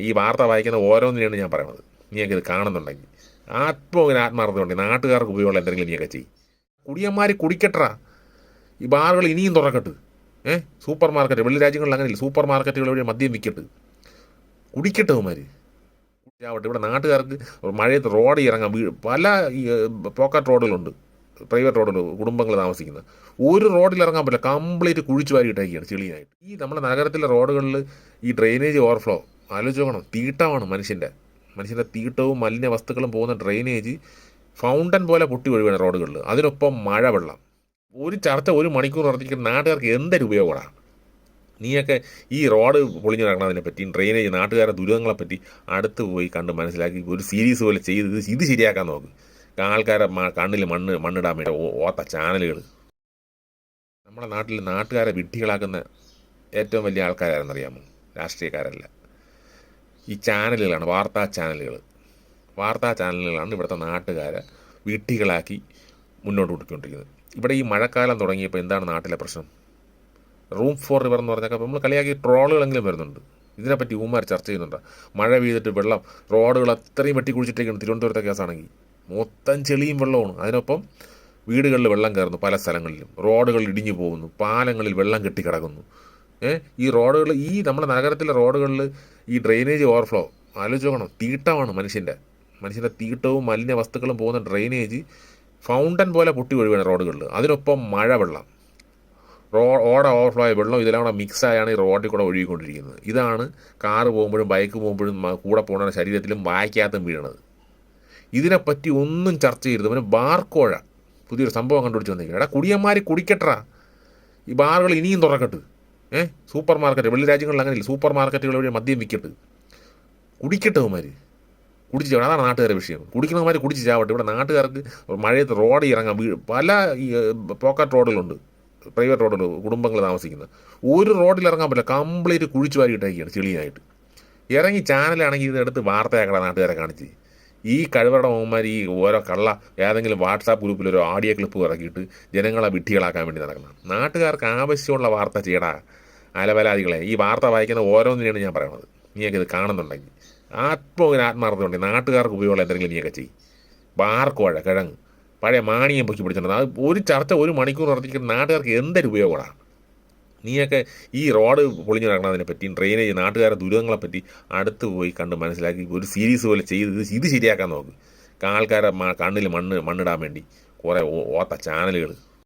ഈ വാർത്ത വായിക്കുന്ന ഓരോന്നിനെയാണ് ഞാൻ പറയുന്നത്. നീയൊക്കെ ഇത് കാണുന്നുണ്ടെങ്കിൽ ആത്മവിന് ആത്മാർത്ഥത ഉണ്ടെങ്കിൽ നാട്ടുകാർക്ക് ഉപയോഗമുള്ള എന്തെങ്കിലും നീയൊക്കെ ചെയ്യും. കുടിയന്മാർ കുടിക്കട്ടാ ഈ ബാറുകൾ ഇനിയും തുറക്കട്ട്. ഏഹ് സൂപ്പർ മാർക്കറ്റ് വെള്ളി രാജ്യങ്ങളിൽ അങ്ങനെയില്ല സൂപ്പർ മാർക്കറ്റുകൾ വഴി മദ്യം വിൽക്കട്ട് കുടിക്കട്ടെ അവന്മാർ ആവട്ടെ ഇവിടെ നാട്ടുകാർക്ക് മഴയത്ത് റോഡിൽ ഇറങ്ങാൻ പല പോക്കറ്റ് റോഡുകളുണ്ട്. പ്രൈവറ്റ് റോഡുകൾ കുടുംബങ്ങൾ താമസിക്കുന്നത് ഒരു റോഡിൽ ഇറങ്ങാൻ പറ്റില്ല. കംപ്ലീറ്റ് കുഴിച്ചു വാരി ഇട്ടേക്കാണ് ചെളിയായിട്ട്. ഈ നമ്മുടെ നഗരത്തിലെ റോഡുകളിൽ ഈ ഡ്രെയിനേജ് ഓവർഫ്ലോ ആലോചിച്ച് നോക്കണം. തീട്ടമാണ് മനുഷ്യന്റെ മനുഷ്യന്റെ തീട്ടവും മലിന വസ്തുക്കളും പോകുന്ന ഡ്രെയിനേജ് ഫൗണ്ടൻ പോലെ പൊട്ടി ഒഴുകുകയാണ് റോഡുകളിൽ. അതിനൊപ്പം മഴ വെള്ളം. ഒരു ചർച്ച ഒരു മണിക്കൂർ നടത്തിക്കുന്ന നാട്ടുകാർക്ക് എന്തൊരു ഉപയോഗമാണ്? നീയൊക്കെ ഈ റോഡ് പൊളിഞ്ഞു കിടക്കുന്നതിനെ പറ്റി ഡ്രെയിനേജ് നാട്ടുകാരുടെ ദുരിതങ്ങളെപ്പറ്റി അടുത്ത് പോയി കണ്ട് മനസ്സിലാക്കി ഒരു സീരീസ് പോലെ ചെയ്ത് ഇത് ശരിയാക്കാൻ നോക്ക്. ആൾക്കാരെ കണ്ണിൽ മണ്ണ് മണ്ണിടാൻ വേണ്ടി ഓത്ത ചാനലുകൾ നമ്മുടെ നാട്ടിൽ നാട്ടുകാരെ വിഡ്ഢികളാക്കുന്ന ഏറ്റവും വലിയ ആൾക്കാരാണെന്നറിയാമോ രാഷ്ട്രീയക്കാരല്ല. ഈ ചാനലുകളാണ് വാർത്താ ചാനലുകൾ. വാർത്താ ചാനലുകളാണ് ഇവിടുത്തെ നാട്ടുകാരെ വീട്ടികളാക്കി മുന്നോട്ട് കൊടുക്കൊണ്ടിരിക്കുന്നത് ഇവിടെ ഈ മഴക്കാലം തുടങ്ങിയപ്പോൾ എന്താണ് നാട്ടിലെ പ്രശ്നം? റൂം ഫോർ റിവർ എന്ന് പറഞ്ഞാൽ നമ്മൾ കളിയാക്കി ട്രോളുകളെങ്കിലും വരുന്നുണ്ട്. ഇതിനെപ്പറ്റി ഊമാർ ചർച്ച ചെയ്യുന്നുണ്ട്. മഴ പെയ്തിട്ട് വെള്ളം റോഡുകൾ അത്രയും വെട്ടി കുഴിച്ചിട്ടേക്കാണ് തിരുവനന്തപുരത്തെ കേസാണെങ്കിൽ. മൊത്തം ചെളിയും വെള്ളമാണ് അതിനൊപ്പം വീടുകളിൽ വെള്ളം കയറുന്നു പല സ്ഥലങ്ങളിലും. റോഡുകൾ ഇടിഞ്ഞു പോകുന്നു. പാലങ്ങളിൽ വെള്ളം കെട്ടിക്കിടക്കുന്നു. ഈ റോഡുകൾ ഈ നമ്മുടെ നഗരത്തിലെ റോഡുകളിൽ ഈ ഡ്രെയിനേജ് ഓവർഫ്ലോ. ആലോചിച്ച് നോക്കണം. തീട്ടമാണ് മനുഷ്യന്റെ. മനുഷ്യന്റെ തീട്ടവും മലിന വസ്തുക്കളും പോകുന്ന ഡ്രെയിനേജ് ഫൗണ്ടൻ പോലെ പൊട്ടി ഒഴുകുകയാണ് റോഡുകളിൽ. അതിനൊപ്പം മഴ വെള്ളം റോ ഓട ഓവർഫ്ലോ ആയ വെള്ളം ഇതെല്ലാം കൂടെ മിക്സ് ആയാണ് ഈ റോഡിൽ കൂടെ ഒഴുകിക്കൊണ്ടിരിക്കുന്നത്. ഇതാണ് കാറ് പോകുമ്പോഴും ബൈക്ക് പോകുമ്പോഴും കൂടെ പോകുന്ന ശരീരത്തിലും വായിക്കാത്തും വീഴണത് ഇതിനെപ്പറ്റി ഒന്നും ചർച്ച ചെയ്യരുത്. പിന്നെ ബാർക്കോഴ പുതിയൊരു സംഭവം കണ്ടുപിടിച്ച് വന്നിരിക്കുന്നത് എടാ കുടിയന്മാർ കുടിക്കട്ടാ ഈ ബാറുകൾ ഇനിയും തുറക്കട്ട്. ഏ? സൂപ്പർ മാർക്കറ്റ് വെള്ളി രാജ്യങ്ങളിൽ അങ്ങനെയില്ല. സൂപ്പർ മാർക്കറ്റുകൾ വഴി മദ്യം വിൽക്കട്ട് കുടിക്കട്ടെ അവന്മാർ കുടിച്ച് അതാണ് നാട്ടുകാരുടെ വിഷയം. കുടിക്കുന്നവന്മാർ കുടിച്ച് ചാവട്ടെ. ഇവിടെ നാട്ടുകാർക്ക് മഴയത്ത് റോഡ് ഇറങ്ങാൻ പല ഈ പോക്കറ്റ് റോഡുകളുണ്ട്. പ്രൈവറ്റ് റോഡുകൾ കുടുംബങ്ങൾ താമസിക്കുന്ന. ഒരു റോഡിൽ ഇറങ്ങാൻ പറ്റില്ല. കംപ്ലീറ്റ് കുഴിച്ചു വാരി ഇട്ടേക്കാണ് ചെളിയായിട്ട്. ഇറങ്ങി ചാനലാണെങ്കിൽ ഇതെടുത്ത് വാർത്തയാക്കട നാട്ടുകാരെ കാണിച്ച്. ഈ കഴിവരുടെ മോന്മാർ ഈ ഓരോ കള്ള ഏതെങ്കിലും വാട്സാപ്പ് ഗ്രൂപ്പിൽ ഒരു ഓഡിയോ ക്ലിപ്പ് ഇറക്കിയിട്ട് ജനങ്ങളെ വിട്ടികളാക്കാൻ വേണ്ടി നടക്കണം നാട്ടുകാർക്ക് ആവശ്യമുള്ള വാർത്ത ചെയ്യടാ. അലവലാദികളെ ഈ വാർത്ത വായിക്കുന്ന ഓരോന്നിനെയാണ് ഞാൻ പറയുന്നത്. നീയൊക്കെ ഇത് കാണുന്നുണ്ടെങ്കിൽ. ആത്മ ഉണ്ടെങ്കിൽ നാട്ടുകാർക്ക് ഉപയോഗമുള്ള എന്തെങ്കിലും നീയൊക്കെ ചെയ്യും. ബാർക്കോഴ കിഴങ്ങ് പഴയ മാണിയം പൊക്കി പിടിച്ചിട്ടുണ്ട്. അത് ഒരു ചർച്ച ഒരു മണിക്കൂർ നടത്തിക്കുന്ന നാട്ടുകാർക്ക് എന്തൊരു ഉപയോഗമാണ്? നീയൊക്കെ ഈ റോഡ് പൊളിഞ്ഞു നടക്കുന്നതിനെ പറ്റി ഡ്രെയിനേജ് നാട്ടുകാരുടെ ദുരിതങ്ങളെപ്പറ്റി അടുത്ത് പോയി കണ്ട് മനസ്സിലാക്കി ഒരു സീരീസ് പോലെ ചെയ്ത് ഇത് ഇത് ശരിയാക്കാൻ നോക്ക്. ആൾക്കാരെ കണ്ണിൽ മണ്ണ് മണ്ണിടാൻ വേണ്ടി കുറേ ഓത്ത ചാനലുകൾ